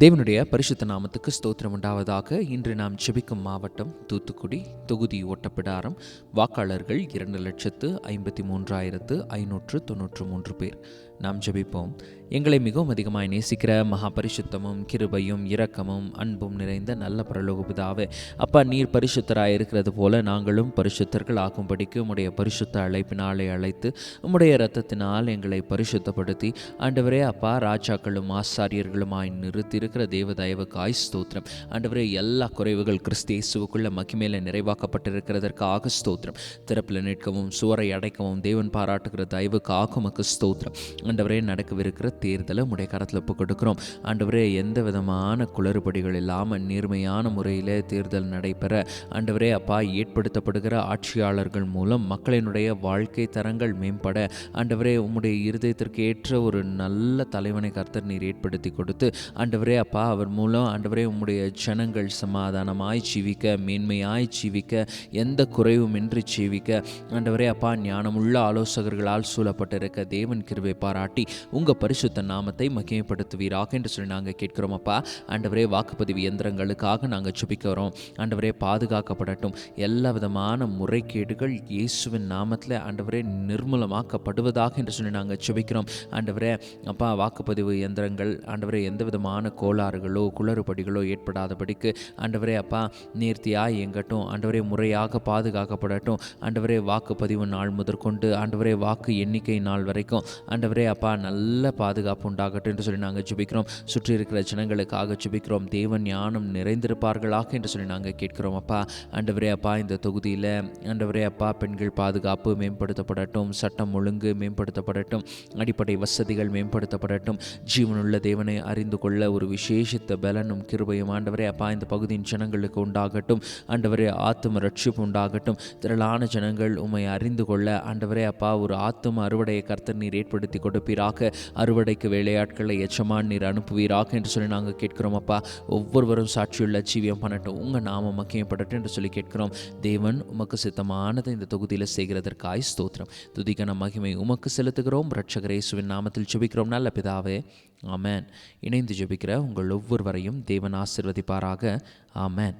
தேவனுடைய பரிசுத்த நாமத்துக்கு ஸ்தோத்திரம் உண்டாவதாக. இன்று நாம் ஜெபிக்கும் மாவட்டம் தூத்துக்குடி தொகுதி ஓட்டப்பிடாரம். வாக்காளர்கள் இரண்டு லட்சத்து ஐம்பத்தி மூன்றாயிரத்து ஐநூற்று தொன்னூற்று மூன்று பேர். நாம் ஜெபிப்போம். எங்களை மிகவும் அதிகமாய் நேசிக்கிற மகா பரிசுத்தமும் கிருபையும் இரக்கமும் அன்பும் நிறைந்த நல்ல பரலோகபிதாவே அப்பா நீர் பரிசுத்தராய் இருக்கிறது போல நாங்களும் பரிசுத்தர்கள் ஆகும்படிக்கு உம்முடைய பரிசுத்த அழைப்பினாலே அழைத்து உம்முடைய இரத்தத்தினால் எங்களை பரிசுத்தப்படுத்தி ஆண்டவரே அப்பா ராஜாக்களும் ஆசாரியர்களுமாய் நிறுத்தியிருக்கிற தேவ தயவுக்காய் ஸ்தோத்திரம். ஆண்டவரே எல்லா குறைவுகள் கிறிஸ்தியேசுவுக்குள்ள மகிமேல நிறைவாக்கப்பட்டிருக்கிறதற்காக ஸ்தோத்திரம். திறப்பில் நிற்கவும் சுவரை அடைக்கவும் தேவன் பாராட்டுகிற தயவுக்கு உமக்கு ஸ்தோத்திரம். ஆண்டவரே நடக்கவிருக்கிற தேர்தலை உடைய கரத்தில் ஒப்பு கொடுக்குறோம். ஆண்டவரே எந்த விதமான குளறுபடிகள் இல்லாமல் நேர்மையான முறையில் தேர்தல் நடைபெற ஆண்டவரே அப்பா ஏற்படுத்தப்படுகிற ஆட்சியாளர்கள் மூலம் மக்களினுடைய வாழ்க்கை தரங்கள் மேம்பட ஆண்டவரே உம்முடைய இருதயத்திற்கு ஏற்ற ஒரு நல்ல தலைவனை கர்த்தர் நீர் ஏற்படுத்தி கொடுத்து ஆண்டவரே அப்பா அவர் மூலம் ஆண்டவரே உம்முடைய ஜனங்கள் சமாதானமாய் ஜீவிக்க மேன்மையாய் ஜீவிக்க எந்த குறைவுமின்றி ஜீவிக்க ஆண்டவரே அப்பா ஞானமுள்ள ஆலோசகர்களால் சூழப்பட்டிருக்க தேவன் கிருபை பாராட்டி உங்கள் பரிசுத்த நாமத்தை மகிமைப்படுத்துவீராக என்று சொல்லி நாங்கள் கேட்கிறோம் அப்பா. ஆண்டவரே வாக்குப்பதிவு இயந்திரங்களுக்காக நாங்கள் சுபிக்கிறோம் ஆண்டவரே பாதுகாக்கப்படட்டும். எல்லா விதமான முறைகேடுகள் இயேசுவின் நாமத்தில் ஆண்டவரே நிர்மூலமாக்கப்படுவதாக என்று சொல்லி நாங்கள் சுபிக்கிறோம் ஆண்டவரே அப்பா வாக்குப்பதிவு இயந்திரங்கள் ஆண்டவரே எந்த விதமான கோளாறுகளோ குளறுபடிகளோ ஏற்படாதபடிக்கு ஆண்டவரே அப்பா நேர்த்தியாக எங்கட்டும் ஆண்டவரே முறையாக பாதுகாக்கப்படட்டும். ஆண்டவரே வாக்குப்பதிவு நாள் முதற்கொண்டு ஆண்டவரே வாக்கு எண்ணிக்கை நாள் வரைக்கும் ஆண்டவரே அப்பா நல்ல பாதுகாப்பு உண்டாகட்டும் என்று சொல்லி நாங்கள் ஜுபிக்கிறோம். சுற்றி இருக்கிற ஜனங்களுக்காக ஜுபிக்கிறோம். தேவன் ஞானம் நிறைந்திருப்பார்களாக என்று சொல்லி நாங்கள் கேட்கிறோம். அப்பா ஆண்டவரே அப்பா இந்த தொகுதியில் ஆண்டவரே அப்பா பெண்கள் பாதுகாப்பு மேம்படுத்தப்படட்டும். சட்டம் ஒழுங்கு மேம்படுத்தப்படட்டும். அடிப்படை வசதிகள் மேம்படுத்தப்படட்டும். ஜீவனுள்ள தேவனை அறிந்து கொள்ள ஒரு விசேஷித்த பலனும் கிருபையும் ஆண்டவரே அப்பா இந்த பகுதியின் ஜனங்களுக்கு உண்டாகட்டும். ஆண்டவரே ஆத்தும ரட்சிப்பு உண்டாகட்டும். திரளான ஜனங்கள் உம்மை அறிந்து கொள்ள ஆண்டவரே அப்பா ஒரு ஆத்தும அறுவடையை கர்த்தர் நீர் ஏற்படுத்தி கொடுப்பீராக. அறுவடைக்கு வேலையாட்களை எச்சமான நீர் அனுப்புவீராக என்று சொல்லி நாங்கள் கேட்கிறோம் அப்பா. ஒவ்வொருவரும் சாட்சியுள்ள ஜீவியம் பண்ணட்டும். உங்கள் நாம மக்கியப்படட்டும் என்று சொல்லி கேட்கிறோம். தேவன் உமக்கு சித்தமானதை இந்த தொகுதியில் செய்கிறதற்காய் ஸ்தோத்திரம். துதிகன மகிமை உமக்கு செலுத்துகிறோம். ரட்சகரேசுவின் நாமத்தில் ஜெபிக்கிறோம். நல்ல பிதாவே ஆமேன். இணைந்து ஜெபிக்கிற உங்கள் ஒவ்வொருவரையும் தேவன் ஆசிர்வதிப்பாராக. ஆமேன்.